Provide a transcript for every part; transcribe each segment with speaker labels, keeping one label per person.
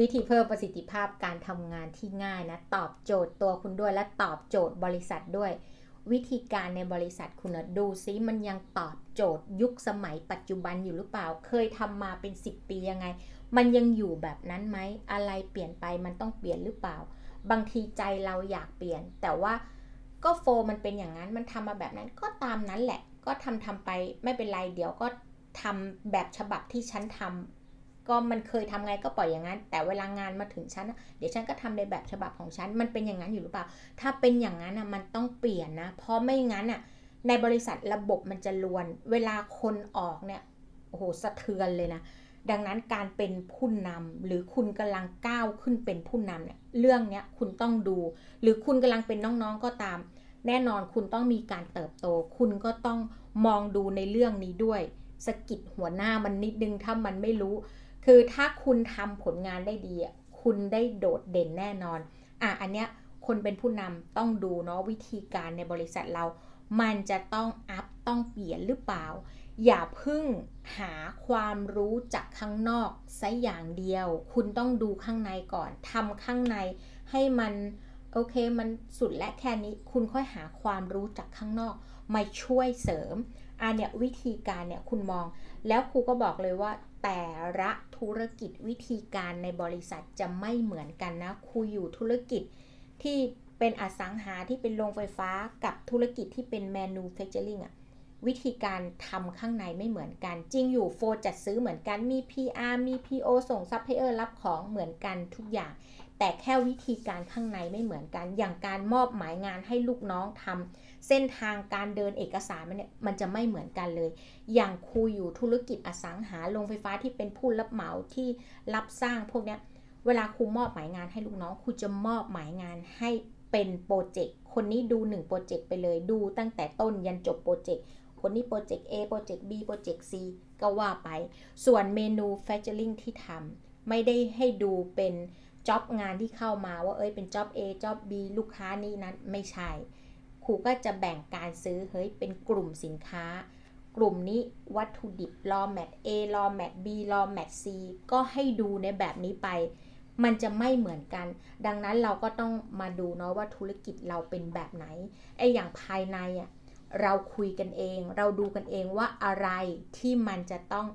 Speaker 1: วิธีเพิ่มประสิทธิภาพการทำงานที่ง่ายนะ ตอบโจทย์ตัวคุณด้วยและตอบโจทย์บริษัทด้วย วิธีการในบริษัทคุณนะดูซิมันยังตอบโจทย์ยุคสมัยปัจจุบันอยู่หรือเปล่า เคยทำมาเป็น 10 ปียังไง มันยังอยู่แบบนั้นไหมอะไรเปลี่ยนไปมันต้องเปลี่ยนหรือเปล่า บางทีใจเราอยากเปลี่ยน แต่ว่าก็โฟมันเป็นอย่างนั้นมันทำมาแบบนั้นก็ตามนั้นแหละ ก็ทำทำไปไม่เป็นไรเดี๋ยวก็ทำแบบฉบับที่ฉันทำ ก็มันเคยทำไงก็ปล่อยอย่างนั้น แต่เวลางานมาถึงฉันเดี๋ยวฉันก็ทำในแบบฉบับของฉัน มันเป็นอย่างนั้นอยู่หรือเปล่า ถ้าเป็นอย่างนั้นอะมันต้องเปลี่ยนนะ เพราะไม่งั้นอะในบริษัทระบบมันจะลวน เวลาคนออกเนี่ยโอ้โหสะเทือนเลยนะ ดังนั้นการเป็นผู้นำหรือคุณกำลังก้าวขึ้นเป็นผู้นำเนี่ยเรื่องเนี้ยคุณต้องดู หรือคุณกำลังเป็นน้องๆก็ตาม แน่นอนคุณต้องมีการเติบโต คุณก็ต้องมองดูในเรื่องนี้ด้วยสกิดหัวหน้ามันนิดนึงถ้ามันไม่รู้ คือถ้าคุณทำผลงานได้ดีคุณได้โดดเด่นแน่นอน อะ อันเนี้ยคนเป็นผู้นำต้องดูเนาะวิธีการในบริษัทเรา มันจะต้องอัพต้องเปลี่ยนหรือเปล่า อย่าพึ่งหาความรู้จากข้างนอกซะอย่างเดียว คุณต้องดูข้างในก่อนทำข้างในให้มันโอเคมันสุดและแค่นี้คุณค่อยหาความรู้จากข้างนอกมาช่วยเสริมอันเนี้ยวิธีการเนี่ยคุณมอง แล้วครูก็บอกเลยว่า แต่ละธุรกิจวิธีการในบริษัทจะไม่เหมือนกันนะครูอยู่ธุรกิจที่เป็นอสังหาที่เป็นโรงไฟฟ้ากับธุรกิจที่เป็น manufacturing อะวิธีการทำข้างในไม่เหมือนกัน จริงอยู่โฟจัดซื้อเหมือนกันมี PR มี PO ส่งซัพพลายเออร์รับของเหมือนกันทุกอย่าง แต่แค่วิธีการข้างในไม่เหมือนกัน อย่างการมอบหมายงานให้ลูกน้องทำเส้นทางการเดินเอกสารมันเนี่ยมันจะไม่เหมือนกันเลย อย่างครูอยู่ธุรกิจอสังหาโรงไฟฟ้าที่เป็นผู้รับเหมาที่รับสร้างพวกเนี้ยเวลาครูมอบหมายงานให้ลูกน้องครูจะมอบหมายงานให้เป็นโปรเจกต์คนนี้ดู1โปรเจกต์ไปเลยดูตั้งแต่ต้นยันจบโปรเจกต์คนนี้โปรเจกต์ A โปรเจกต์ B โปรเจกต์ C ก็ว่าไป ส่วนเมนูแฟชเจอริงที่ทำไม่ได้ให้ดูเป็น จ็อบงานที่เข้ามาว่าเอ้ยเป็นจ็อบ A จ็อบ B ลูกค้านี้นั้นไม่ใช่ ครูก็จะแบ่งการซื้อเฮ้ยเป็นกลุ่มสินค้า กลุ่มนี้วัตถุดิบรอแมท A รอแมท B รอแมท C ก็ให้ดูในแบบนี้ไป มันจะไม่เหมือนกัน ดังนั้นเราก็ต้องมาดูเนาะว่าธุรกิจเราเป็นแบบไหนไออย่างภายในอะเราคุยกันเอง เราดูกันเองว่าอะไรที่มันจะต้อง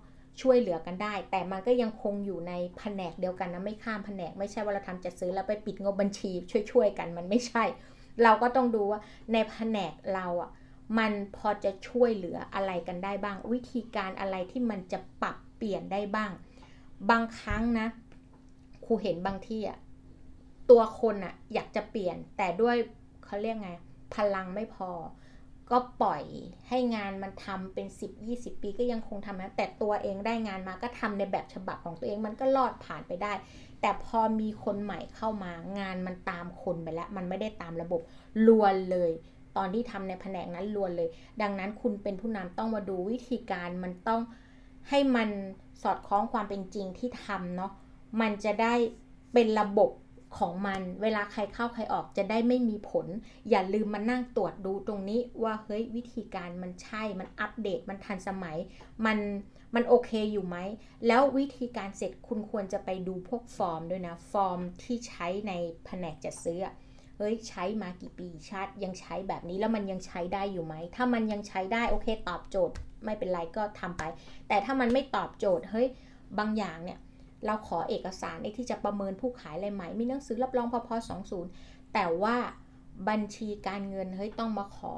Speaker 1: ช่วยเหลือกันได้ แต่มันก็ยังคงอยู่ในแผนกเดียวกันนะไม่ข้ามแผนก ไม่ใช่ว่าเราทำจัดซื้อแล้วไปปิดงบบัญชีช่วยๆกันมันไม่ใช่ เราก็ต้องดูว่าในแผนกเราอะมันพอจะช่วยเหลืออะไรกันได้บ้าง วิธีการอะไรที่มันจะปรับเปลี่ยนได้บ้าง บางครั้งนะครูเห็นบางที่อะตัวคนอะอยากจะเปลี่ยนแต่ด้วยเขาเรียกไงพลังไม่พอ ก็ปล่อยให้งานมันทำเป็น 10-20 ปีก็ยังคงทำนะแต่ตัวเองได้งานมาก็ทำในแบบฉบับของตัวเองมันก็รอดผ่านไปได้ แต่พอมีคนใหม่เข้ามางานมันตามคนไปแล้ว มันไม่ได้ตามระบบลวนเลย ตอนที่ทำในแผนกนั้นลวนเลย ดังนั้นคุณเป็นผู้นำต้องมาดูวิธีการมันต้องให้มันสอดคล้องความเป็นจริงที่ทำเนาะมันจะได้เป็นระบบ ของมันเวลาใครเข้าใครออกจะได้ไม่มีผล อย่าลืมมานั่งตรวจดูตรงนี้ว่าเฮ้ยวิธีการมันใช่มันอัปเดตมันทันสมัย มันมันโอเคอยู่ไหม แล้ววิธีการเสร็จคุณควรจะไปดูพวกฟอร์มด้วยนะ ฟอร์มที่ใช้ในแผนกจัดซื้อเฮ้ยใช้มากี่ปีชาติยังใช้แบบนี้แล้วมันยังใช้ได้อยู่ไหม ถ้ามันยังใช้ได้โอเค ตอบโจทย์ ไม่เป็นไรก็ทำไป แต่ถ้ามันไม่ตอบโจทย์เฮ้ยบางอย่างเนี่ย เราขอเอกสารไอ้ที่จะประเมินผู้ขายอะไรใหม่ มีหนังสือรับรองพพอ20แต่ว่าบัญชีการเงินเฮ้ยต้องมาขอ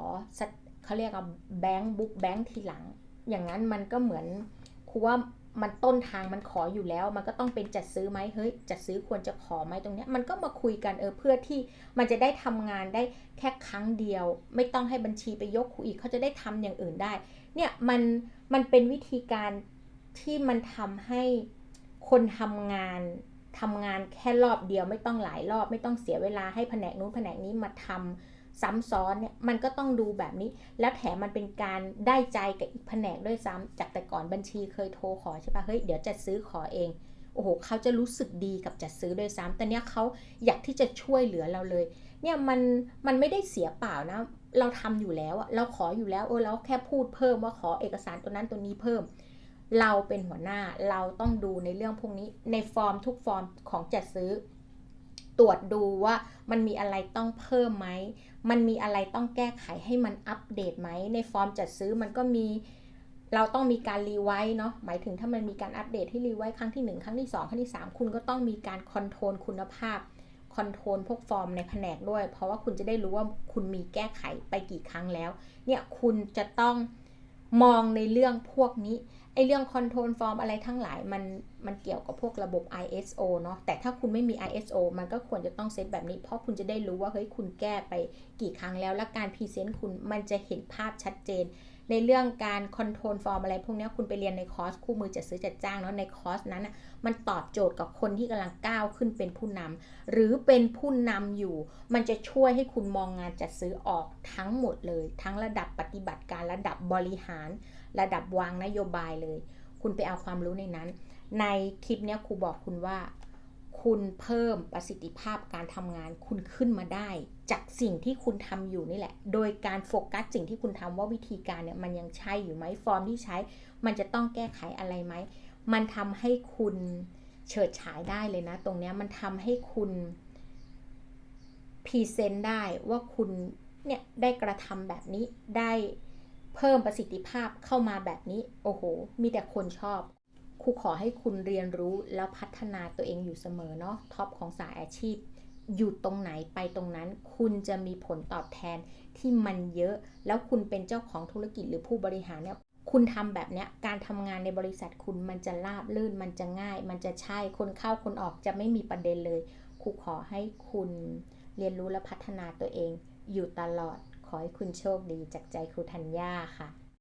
Speaker 1: เขาเรียกว่าแบงค์บุ๊กแบงค์ทีหลัง อย่างนั้นมันก็เหมือนครูว่ามันต้นทางมันขออยู่แล้ว มันก็ต้องเป็นจัดซื้อไหมเฮ้ยจัดซื้อควรจะขอไหมตรงเนี้ยมันก็มาคุยกันเออเพื่อที่มันจะได้ทำงานได้แค่ครั้งเดียว ไม่ต้องให้บัญชีไปยกครูอีกเขาจะได้ทำอย่างอื่นได้ เนี่ยมันมันเป็นวิธีการที่มันทำให้ คนทำงานทำงานแค่รอบเดียวไม่ต้องหลายรอบไม่ต้องเสียเวลาให้แผนกนู้นแผนกนี้มาทำซ้ำซ้อนเนี่ยมันก็ต้องดูแบบนี้ แล้วแถมมันเป็นการได้ใจกับอีกแผนกด้วยซ้ำจากแต่ก่อนบัญชีเคยโทรขอใช่ปะเฮ้ยเดี๋ยวจะซื้อขอเองโอ้โหเขาจะรู้สึกดีกับจัดซื้อด้วยซ้ำแต่เนี้ยเขาอยากที่จะช่วยเหลือเราเลย เนี่ยมันมันไม่ได้เสียเปล่านะ เราทำอยู่แล้วเราขออยู่แล้วเออเราแค่พูดเพิ่มว่าขอเอกสารตัวนั้นตัวนี้เพิ่ม เราเป็นหัวหน้าเราต้องดูในเรื่องพวกนี้ในฟอร์มทุกฟอร์มของจัดซื้อ ตรวจดูว่ามันมีอะไรต้องเพิ่มไหม มันมีอะไรต้องแก้ไขให้มันอัปเดตไหม ในฟอร์มจัดซื้อมันก็มีเราต้องมีการรีไวซ์เนาะหมายถึงถ้ามันมีการอัปเดตที่รีไวซ์ครั้งที่ 1 ครั้งที่ 2 ครั้งที่ 3 คุณก็ต้องมีการคอนโทรลคุณภาพคอนโทรลพวกฟอร์มในแผนกด้วย เพราะว่าคุณจะได้รู้ว่าคุณมีแก้ไขไปกี่ครั้งแล้ว เนี่ยคุณจะต้องมองในเรื่องพวกนี้ ไอเรื่องคอนโทรลฟอร์มอะไรทั้งหลายมัน มันเกี่ยวกับพวกระบบ ISO เนาะ แต่ถ้าคุณไม่มี ISO มันก็ควรจะต้องเซตแบบนี้ เพราะคุณจะได้รู้ว่าเฮ้ยคุณแก้ไปกี่ครั้งแล้ว และการพรีเซนต์คุณมันจะเห็นภาพชัดเจน ในเรื่องการคอนโทรลฟอร์มอะไรพวกนี้คุณไปเรียนในคอร์สคู่มือจัดซื้อจัดจ้างเนาะในคอร์สนั้นนะมันตอบโจทย์กับคนที่กำลังก้าวขึ้นเป็นผู้นำหรือเป็นผู้นำอยู่ มันจะช่วยให้คุณมองงานจัดซื้อออกทั้งหมดเลย ทั้งระดับปฏิบัติการระดับบริหาร ระดับวางนโยบายเลย คุณไปเอาความรู้ในนั้น ในคลิปนี้ครูบอกคุณว่า คุณเพิ่มประสิทธิภาพการทำงานคุณขึ้นมาได้ จากสิ่งที่คุณทำอยู่นี่แหละ โดยการโฟกัสสิ่งที่คุณทำว่าวิธีการเนี่ยมันยังใช่อยู่ไหมฟอร์มที่ใช้ มันจะต้องแก้ไขอะไรไหมมันทำให้คุณเฉิดฉายได้เลยนะ ตรงนี้มันทำให้คุณพรีเซนต์ได้ว่าคุณเนี่ยได้กระทำแบบนี้ได้เพิ่มประสิทธิภาพเข้ามาแบบนี้ โอ้โห มีแต่คนชอบ ครูขอให้คุณเรียนรู้แล้วพัฒนาตัวเองอยู่เสมอเนาะท็อปของสายอาชีพ อยู่ตรงไหนไปตรงนั้น คุณจะมีผลตอบแทนที่มันเยอะ แล้วคุณเป็นเจ้าของธุรกิจหรือผู้บริหารเนี่ยคุณทำแบบเนี้ยการทำงานในบริษัทคุณมันจะราบลื่นมันจะง่าย มันจะใช่คนเข้าคนออกจะไม่มีประเด็นเลยครูขอให้คุณเรียนรู้และพัฒนาตัวเอง อยู่ตลอดขอให้คุณโชคดีจากใจครูธัญญาค่ะ